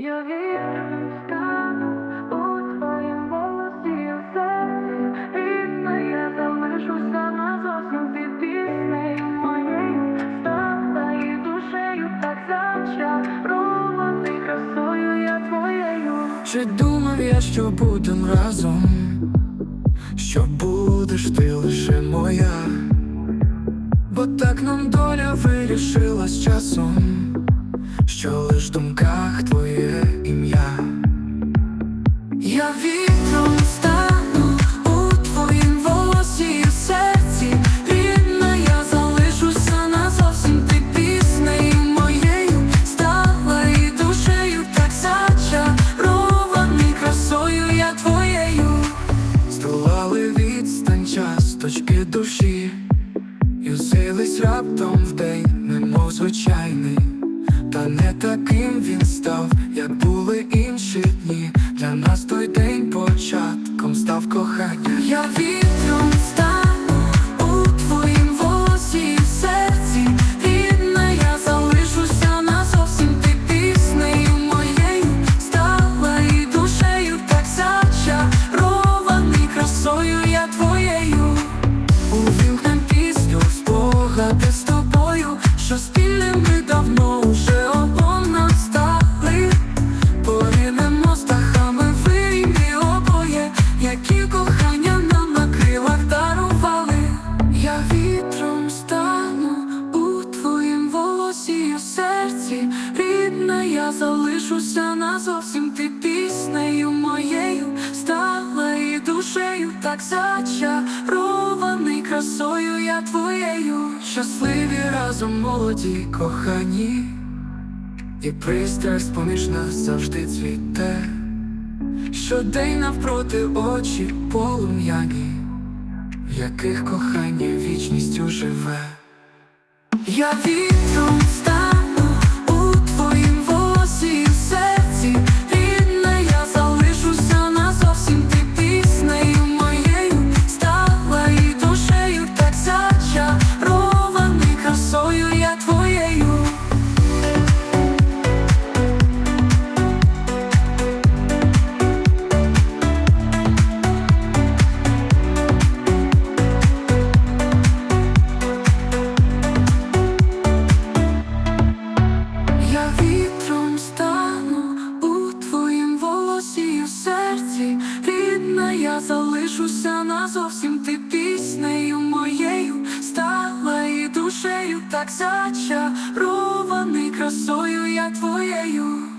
Я вірю, стану у твоїм голосі в серці Рідна, я залишуся назовсім під піснею моєю. Стала і душею так зачарований красою я твоєю. Чи думав я, що будем разом, що будеш ти лише моя, бо так нам доля вирішила з часом, що лиш в думках твоє ім'я. Я вітром стану у твоїм волосі і в серці, рідна, я залишуся назовсім ти піснею моєю, стала і душею так зачарований красою я твоєю. Здолали відстань час точки душі, і взились раптом день, немов звичайний. Були інші дні. Для нас той день початком став кохання. Я вітром стану у твоїм волосі в серці. Рідна, я залишуся назовсім ти піснею моєю. Стала і душею так зачарований красою я твоєю. Увімкнем пісню спогади з тобою, що спільними давно уже обом вітром стану у твоїм волосі в серці. Рідна, я залишуся назовсім ти піснею моєю. Стала і душею так зачарований красою я твоєю. Щасливі разом молоді кохані. І пристрасть поміж нас завжди цвіте, Щодень навпроти очі полум'яні, яких кохання вічністю живе. Я вітром я залишуся назовсім ти піснею моєю. Стала і душею так зачарований красою я твоєю.